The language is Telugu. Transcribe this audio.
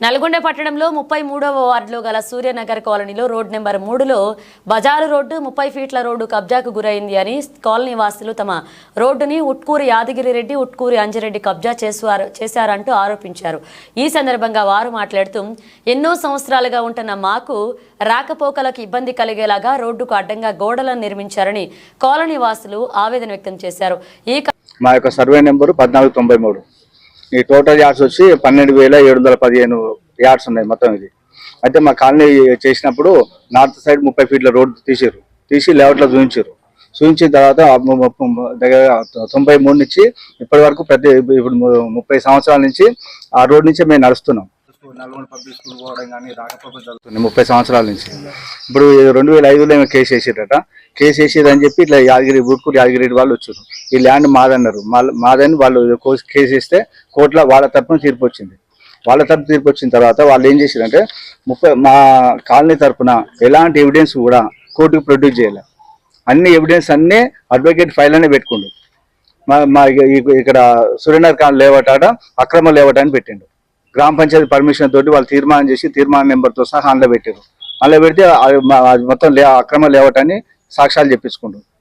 నల్గొండ పట్టణంలో ముప్పై మూడవ వార్డులో గల సూర్యనగర్ కాలనీలో రోడ్ నెంబర్ మూడులో బజారు రోడ్డు ముప్పై ఫీట్ల రోడ్డు కబ్జాకు గురైంది అని కాలనీ వాసులు తమ రోడ్డుని ఉట్కూరి యాదగిరి రెడ్డి ఉట్కూరి అంజిరెడ్డి కబ్జా చేశారు చేశారంటూ ఆరోపించారు. ఈ సందర్భంగా వారు మాట్లాడుతూ ఎన్నో సంవత్సరాలుగా ఉంటున్న మాకు రాకపోకలకు ఇబ్బంది కలిగేలాగా రోడ్డుకు అడ్డంగా గోడలను నిర్మించారని కాలనీ వాసులు ఆవేదన వ్యక్తం చేశారు. ఈ మా యొక్క సర్వే నెంబరు పద్నాలుగు తొంభై మూడు. ఈ టోటల్ యార్డ్స్ వచ్చి పన్నెండు వేల ఏడు వందల పదిహేను యార్డ్స్ ఉన్నాయి మొత్తం ఇది. అయితే మా కాలనీ చేసినప్పుడు నార్త్ సైడ్ ముప్పై ఫీట్ల రోడ్ తీసారు తీసి లేఅవుట్లో చూపించారు చూపించిన తర్వాత దగ్గర తొంభై మూడు నుంచి ఇప్పటి వరకు ప్రతి ఇప్పుడు ముప్పై సంవత్సరాల నుంచి ఆ రోడ్ నుంచే మేము నడుస్తున్నాం. నల్గొండ పబ్లిక్ స్కూల్ పోవడం కానీ జరుగుతుంది. ముప్పై సంవత్సరాల నుంచి. ఇప్పుడు రెండు వేల ఐదులో ఏమో కేసు వేసారట కేసు వేసేదని చెప్పి ఇట్లా యాదగిరి బుట్కూరు యాదగిరి వాళ్ళు వచ్చారు ఈ ల్యాండ్ మాదన్నారు. మా- మాదని వాళ్ళు కో- కేసు వేస్తే కోర్టులో వాళ్ళ తరఫున తీర్పు వచ్చింది. వాళ్ళ తరపు తీర్పు వచ్చిన తర్వాత వాళ్ళు ఏం చేశారంటే ముప్పై మా కాలనీ తరఫున ఎలాంటి ఎవిడెన్స్ కూడా కోర్టుకు ప్రొడ్యూస్ చేయాలి. అన్ని ఎవిడెన్స్ అన్నీ అడ్వకేట్ ఫైల్ అనే పెట్టుకుండు. మా మా ఇక్కడ సురేందర్ ఖాన్ లేవట్ ఆట అక్రమ లేవట్ అని పెట్టిండు. గ్రామ పంచాయతీ పర్మిషన్ తోటి వాళ్ళు తీర్మానం చేసి తీర్మాన నెంబర్తో సహా అందులో పెట్టారు అందులో పెడితే అది మా- అది మొత్తం లే అక్రమ లేవట్ అని సాక్ష్యాలు చెప్పించుకుంటారు